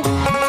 Bye.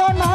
ต้นมา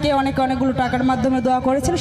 আমাকে অনেক অনেকগুলো টাকার মাধ্যমে দোয়া করেছিল।